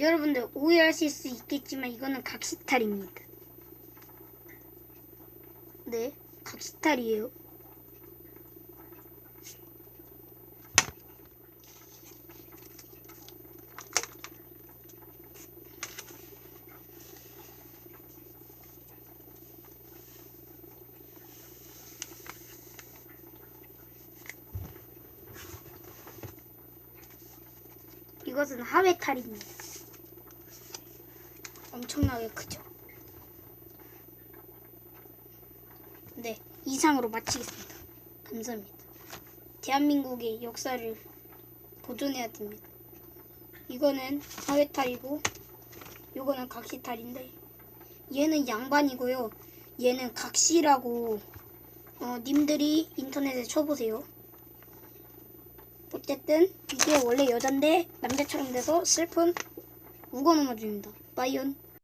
여러분들 오해하실 수 있겠지만 이거는 각시탈입니다. 네, 각시탈이에요. 이것은 하회탈입니다. 엄청나게 크죠. 네, 이상으로 마치겠습니다. 감사합니다. 대한민국의 역사를 보존해야 됩니다. 이거는 하회탈이고, 요거는 각시탈인데, 얘는 양반이고요. 얘는 각시라고, 어, 님들이 인터넷에 쳐보세요. 어쨌든, 이게 원래 여잔데, 남자처럼 돼서 슬픈 우거노마주입니다. 빠이온.